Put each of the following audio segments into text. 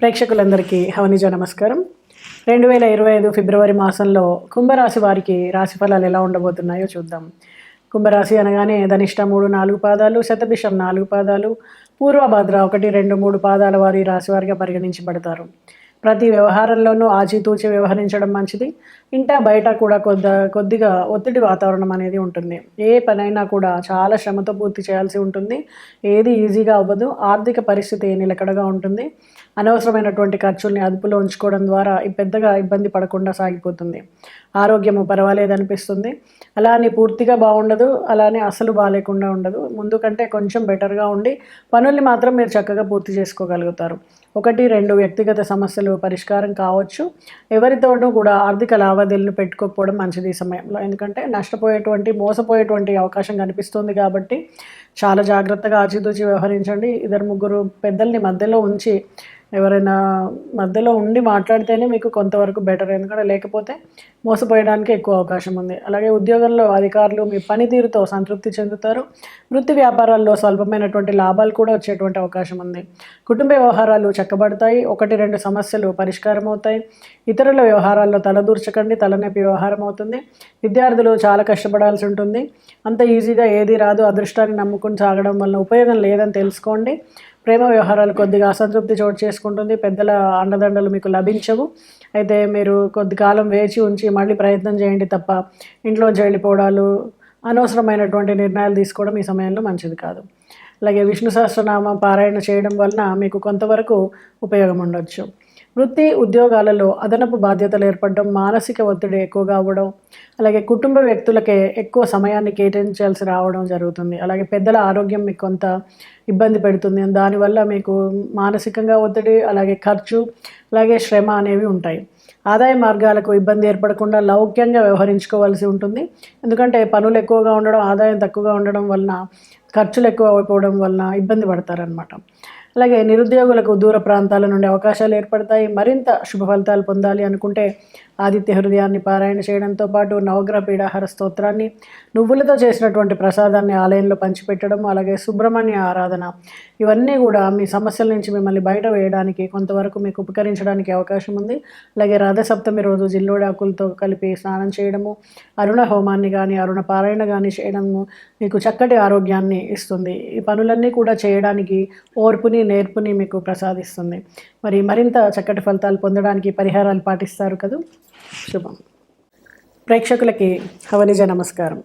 ప్రేక్షకులందరికీ హవనిజ నమస్కారం. రెండు వేల ఇరవై ఐదు ఫిబ్రవరి మాసంలో కుంభరాశి వారికి రాశి ఫలాలు ఎలా ఉండబోతున్నాయో చూద్దాం. కుంభరాశి అనగానే ధనిష్ట మూడు నాలుగు పాదాలు శతభిషం నాలుగు పాదాలు పూర్వభద్ర ఒకటి రెండు మూడు పాదాల వారి రాశి వారిగా పరిగణించబడతారు. ప్రతి వ్యవహారంలోనూ ఆచితూచి వ్యవహరించడం మంచిది. ఇంట బయట కూడా కొద్ద కొద్దిగా ఒత్తిడి వాతావరణం అనేది ఉంటుంది. ఏ పనైనా కూడా చాలా శ్రమతో పూర్తి చేయాల్సి ఉంటుంది. ఏది ఈజీగా అవ్వదు. ఆర్థిక పరిస్థితి నిలకడగా ఉంటుంది. అనవసరమైనటువంటి ఖర్చుల్ని అదుపులో ఉంచుకోవడం ద్వారా ఈ పెద్దగా ఇబ్బంది పడకుండా సాగిపోతుంది. ఆరోగ్యము పర్వాలేదు అనిపిస్తుంది అలానే పూర్తిగా బాగుండదు అలానే అసలు బాగాలేకుండా ఉండదు. ముందు కంటే కొంచెం బెటర్గా ఉండి పనుల్ని మాత్రం మీరు చక్కగా పూర్తి చేసుకోగలుగుతారు. ఒకటి రెండు వ్యక్తిగత సమస్యలు పరిష్కారం కావచ్చు. ఎవరితోనూ కూడా ఆర్థిక లావాదేవీలను పెట్టుకోకపోవడం మంచిది ఈ సమయంలో. ఎందుకంటే నష్టపోయేటువంటి మోసపోయేటువంటి అవకాశం కనిపిస్తుంది కాబట్టి చాలా జాగ్రత్తగా ఆచితూచి వ్యవహరించండి. ఇద్దరు ముగ్గురు పెద్దల్ని మధ్యలో ఉంచి ఎవరైనా మధ్యలో ఉండి మాట్లాడితేనే మీకు కొంతవరకు బెటర్. ఎందుకంటే లేకపోతే మోసపోయడానికి ఎక్కువ అవకాశం ఉంది. అలాగే ఉద్యోగంలో అధికారులు మీ పనితీరుతో సంతృప్తి చెందుతారు. వృత్తి వ్యాపారాల్లో స్వల్పమైనటువంటి లాభాలు కూడా వచ్చేటువంటి అవకాశం ఉంది. కుటుంబ వ్యవహారాలు చెక్కబడతాయి. ఒకటి రెండు సమస్యలు పరిష్కారం అవుతాయి ఇతరుల వ్యవహారాల్లో తలదూర్చకండి. తలనొప్పి వ్యవహారం అవుతుంది విద్యార్థులు చాలా కష్టపడాల్సి ఉంటుంది. అంత ఈజీగా ఏది రాదు. అదృష్టాన్ని నమ్ముకుని సాగడం వల్ల ఉపయోగం లేదని తెలుసుకోండి. ప్రేమ వ్యవహారాలు కొద్దిగా అసంతృప్తి చోటు చేసుకుంటుంది. పెద్దల అండదండలు మీకు లభించవు. అయితే మీరు కొద్ది కాలం వేచి ఉంచి మళ్ళీ ప్రయత్నం చేయండి తప్ప ఇంట్లోంచి వెళ్ళిపోవడాలు అనవసరమైనటువంటి నిర్ణయాలు తీసుకోవడం ఈ సమయంలో మంచిది కాదు. అలాగే విష్ణు సహస్రనామ పారాయణ చేయడం వలన మీకు కొంతవరకు ఉపయోగం ఉండొచ్చు. వృత్తి ఉద్యోగాలలో అదనపు బాధ్యతలు ఏర్పడడం మానసిక ఒత్తిడి ఎక్కువగా అవ్వడం అలాగే కుటుంబ వ్యక్తులకే ఎక్కువ సమయాన్ని కేటాయించాల్సి రావడం జరుగుతుంది. అలాగే పెద్దల ఆరోగ్యం మీకు కొంత ఇబ్బంది పెడుతుంది. దానివల్ల మీకు మానసికంగా ఒత్తిడి అలాగే ఖర్చు అలాగే శ్రమ అనేవి ఉంటాయి. ఆదాయ మార్గాలకు ఇబ్బంది ఏర్పడకుండా లౌక్యంగా వ్యవహరించుకోవాల్సి ఉంటుంది. ఎందుకంటే పనులు ఎక్కువగా ఉండడం ఆదాయం తక్కువగా ఉండడం వలన ఖర్చులు ఎక్కువ అయిపోవడం వలన ఇబ్బంది పడతారనమాట అలాగే నిరుద్యోగులకు దూర ప్రాంతాల నుండి అవకాశాలు ఏర్పడతాయి. మరింత శుభ ఫలితాలు పొందాలి అనుకుంటే ఆదిత్య హృదయాన్ని పారాయణ చేయడంతో పాటు నవగ్రహ పీడాహార స్తోత్రాన్ని నువ్వులతో చేసినటువంటి ప్రసాదాన్ని ఆలయంలో పంచిపెట్టడం అలాగే సుబ్రహ్మణ్య ఆరాధన ఇవన్నీ కూడా మీ సమస్యల నుంచి మిమ్మల్ని బయట వేయడానికి కొంతవరకు మీకు ఉపకరించడానికి అవకాశం ఉంది. అలాగే రథసప్తమి రోజు జిల్లోడాకులతో కలిపి స్నానం చేయడము అరుణ హోమాన్ని కానీ అరుణ పారాయణ కానీ చేయడము మీకు చక్కటి ఆరోగ్యాన్ని ఇస్తుంది. ఈ పనులన్నీ కూడా చేయడానికి ఓర్పుని నేర్పుని మీకు ప్రసాదిస్తుంది. మరి మరింత చక్కటి ఫలితాలు పొందడానికి పరిహారాలు పాటిస్తారు కదా? శుభం. ప్రేక్షకులకి హవనిజ నమస్కారం.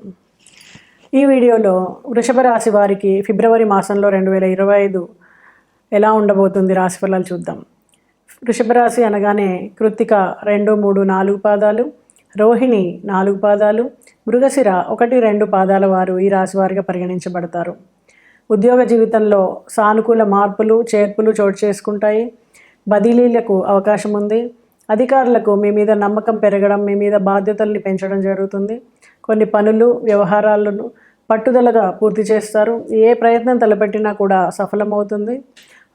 ఈ వీడియోలో వృషభ రాశి వారికి ఫిబ్రవరి మాసంలో రెండు వేల ఇరవై ఐదు ఎలా ఉండబోతుంది రాశి ఫలాలు చూద్దాం. వృషభ రాశి అనగానే కృత్తిక రెండు మూడు నాలుగు పాదాలు రోహిణి నాలుగు పాదాలు మృగశిర ఒకటి రెండు పాదాల వారు ఈ రాశి వారిగా పరిగణించబడతారు. ఉద్యోగ జీవితంలో సానుకూల మార్పులు చేర్పులు చోటు చేసుకుంటాయి. బదిలీలకు అవకాశం ఉంది. అధికారులకు మీ మీద నమ్మకం పెరగడం మీ మీద బాధ్యతల్ని పెంచడం జరుగుతుంది. కొన్ని పనులు వ్యవహారాలను పట్టుదలగా పూర్తి చేస్తారు. ఏ ప్రయత్నం తలపెట్టినా కూడా సఫలమవుతుంది.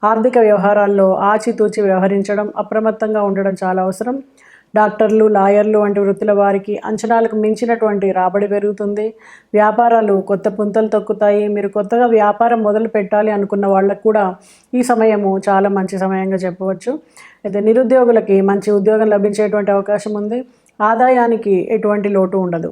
ఆర్థిక వ్యవహారాల్లో ఆచితూచి వ్యవహరించడం అప్రమత్తంగా ఉండడం చాలా అవసరం. డాక్టర్లు లాయర్లు వంటి వృత్తుల వారికి అంచనాలకు మించినటువంటి రాబడి పెరుగుతుంది. వ్యాపారాలు కొత్త పుంతలు తొక్కుతాయి. మీరు కొత్తగా వ్యాపారం మొదలు పెట్టాలి అనుకున్న వాళ్ళకు కూడా ఈ సమయము చాలా మంచి సమయంగా చెప్పవచ్చు. అయితే నిరుద్యోగులకి మంచి ఉద్యోగం లభించేటువంటి అవకాశం ఉంది. ఆదాయానికి ఎటువంటి లోటు ఉండదు.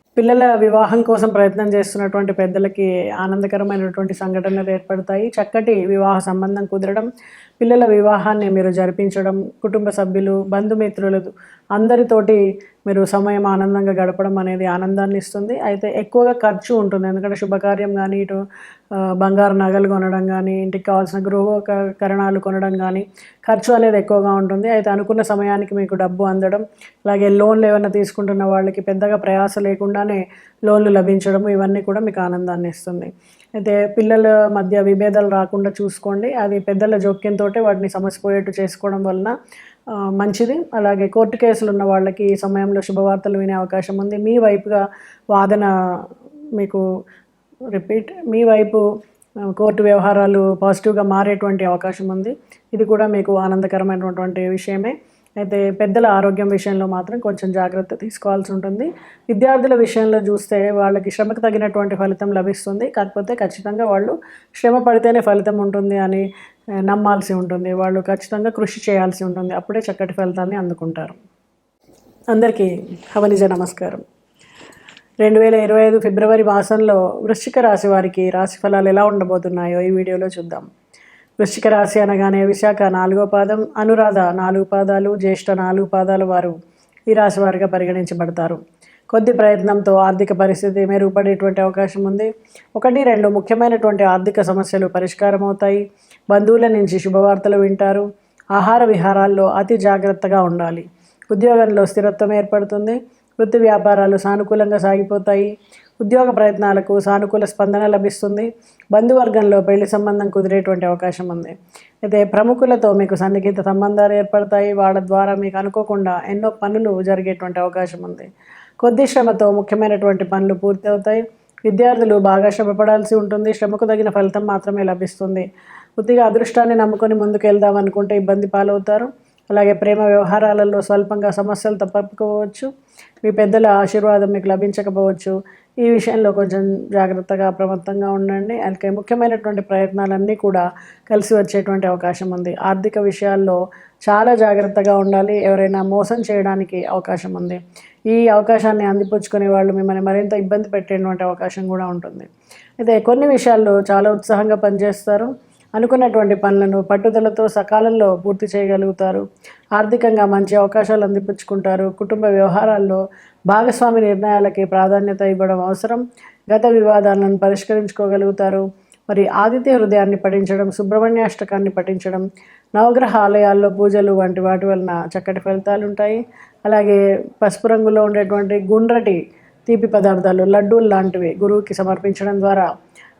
పిల్లల వివాహం కోసం ప్రయత్నం చేస్తున్నటువంటి పెద్దలకి ఆనందకరమైనటువంటి సంఘటనలు ఏర్పడతాయి. చక్కటి వివాహ సంబంధం కుదరడం పిల్లల వివాహాన్ని మీరు జరిపించడం కుటుంబ సభ్యులు బంధుమిత్రులు అందరితోటి మీరు సమయం ఆనందంగా గడపడం అనేది ఆనందాన్ని ఇస్తుంది. అయితే ఎక్కువగా ఖర్చు ఉంటుంది. ఎందుకంటే శుభకార్యం కానీ ఇటు బంగారు నగలు కొనడం కానీ ఇంటికి కావాల్సిన గృహోపకరణాలు కొనడం కానీ ఖర్చు అనేది ఎక్కువగా ఉంటుంది. అయితే అనుకున్న సమయానికి మీకు డబ్బు అందడం అలాగే లోన్లు ఏమైనా తీసుకుంటున్న వాళ్ళకి పెద్దగా ప్రయాస లేకుండానే లోన్లు లభించడం ఇవన్నీ కూడా మీకు ఆనందాన్ని ఇస్తుంది. అయితే పిల్లల మధ్య విభేదాలు రాకుండా చూసుకోండి. అది పెద్దల జోక్యంతో వాటిని సమసిపోయేట్టు చేసుకోవడం వలన మంచిది. అలాగే కోర్టు కేసులు ఉన్న వాళ్ళకి ఈ సమయంలో శుభవార్తలు వినే అవకాశం ఉంది. మీ వైపుగా వాదన మీకు రిపీట్ మీ వైపు కోర్టు వ్యవహారాలు పాజిటివ్గా మారేటువంటి అవకాశం ఉంది. ఇది కూడా మీకు ఆనందకరమైనటువంటి విషయమే. అయితే పెద్దల ఆరోగ్యం విషయంలో మాత్రం కొంచెం జాగ్రత్త తీసుకోవాల్సి ఉంటుంది. విద్యార్థుల విషయంలో చూస్తే వాళ్ళకి శ్రమకు తగినటువంటి ఫలితం లభిస్తుంది. కాకపోతే ఖచ్చితంగా వాళ్ళు శ్రమ పడితేనే ఫలితం ఉంటుంది అని నమ్మాల్సి ఉంటుంది. వాళ్ళు ఖచ్చితంగా కృషి చేయాల్సి ఉంటుంది. అప్పుడే చక్కటి ఫలితాన్ని అందుకుంటారు. అందరికీ హవనిజ నమస్కారం. రెండు వేల ఇరవై ఐదు ఫిబ్రవరి మాసంలో వృశ్చిక రాశి వారికి రాశి ఫలాలు ఎలా ఉండబోతున్నాయో ఈ వీడియోలో చూద్దాం. వృశ్చిక రాశి అనగానే విశాఖ నాలుగో పాదం అనురాధ నాలుగు పాదాలు జ్యేష్ఠ నాలుగు పాదాల వారు ఈ రాశి వారిగా పరిగణించబడతారు. కొద్ది ప్రయత్నంతో ఆర్థిక పరిస్థితి మెరుగుపడేటువంటి అవకాశం ఉంది. ఒకటి రెండు ముఖ్యమైనటువంటి ఆర్థిక సమస్యలు పరిష్కారం అవుతాయి. బంధువుల నుంచి శుభవార్తలు వింటారు. ఆహార విహారాల్లో అతి జాగ్రత్తగా ఉండాలి. ఉద్యోగంలో స్థిరత్వం ఏర్పడుతుంది. వృత్తి వ్యాపారాలు సానుకూలంగా సాగిపోతాయి. ఉద్యోగ ప్రయత్నాలకు సానుకూల స్పందన లభిస్తుంది. బంధువర్గంలో పెళ్ళి సంబంధం కుదిరేటువంటి అవకాశం ఉంది. అయితే ప్రముఖులతో మీకు సన్నిహిత సంబంధాలు ఏర్పడతాయి. వాళ్ళ ద్వారా మీకు అనుకోకుండా ఎన్నో పనులు జరిగేటువంటి అవకాశం ఉంది. కొద్ది శ్రమతో ముఖ్యమైనటువంటి పనులు పూర్తి అవుతాయి విద్యార్థులు బాగా శ్రమపడాల్సి ఉంటుంది. శ్రమకు తగిన ఫలితం మాత్రమే లభిస్తుంది. కొద్దిగా అదృష్టాన్ని నమ్ముకొని ముందుకు వెళ్దాం అనుకుంటే ఇబ్బంది పాలవుతారు. అలాగే ప్రేమ వ్యవహారాలలో స్వల్పంగా సమస్యలు తప్పకపోవచ్చు. మీ పెద్దల ఆశీర్వాదం మీకు లభించకపోవచ్చు. ఈ విషయంలో కొంచెం జాగ్రత్తగా అప్రమత్తంగా ఉండండి. అలాగే ముఖ్యమైనటువంటి ప్రయత్నాలన్నీ కూడా కలిసి వచ్చేటువంటి అవకాశం ఉంది. ఆర్థిక విషయాల్లో చాలా జాగ్రత్తగా ఉండాలి. ఎవరైనా మోసం చేయడానికి అవకాశం ఉంది. ఈ అవకాశాన్ని అందిపుచ్చుకునే వాళ్ళు మిమ్మల్ని మరింత ఇబ్బంది పెట్టేటువంటి అవకాశం కూడా ఉంటుంది. అయితే కొన్ని విషయాల్లో చాలా ఉత్సాహంగా పనిచేస్తారు. అనుకున్నటువంటి పనులను పట్టుదలతో సకాలంలో పూర్తి చేయగలుగుతారు. ఆర్థికంగా మంచి అవకాశాలు అందిపుచ్చుకుంటారు. కుటుంబ వ్యవహారాల్లో భాగస్వామి నిర్ణయాలకి ప్రాధాన్యత ఇవ్వడం అవసరం. గత వివాదాలను పరిష్కరించుకోగలుగుతారు. మరి ఆదిత్య హృదయాన్ని పఠించడం సుబ్రహ్మణ్యాష్టకాన్ని పఠించడం నవగ్రహ ఆలయాల్లో పూజలు వంటి వాటి వలన చక్కటి ఫలితాలు ఉంటాయి. అలాగే పసుపు రంగులో ఉండేటువంటి గుండ్రటి తీపి పదార్థాలు లడ్డూలు లాంటివి గురువుకి సమర్పించడం ద్వారా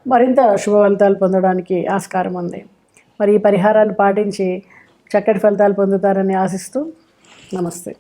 మరింత శుభ ఫలితాలు పొందడానికి ఆస్కారం ఉంది. మరి ఈ పరిహారాన్ని పాటించి చక్కటి ఫలితాలు పొందుతారని ఆశిస్తూ నమస్తే.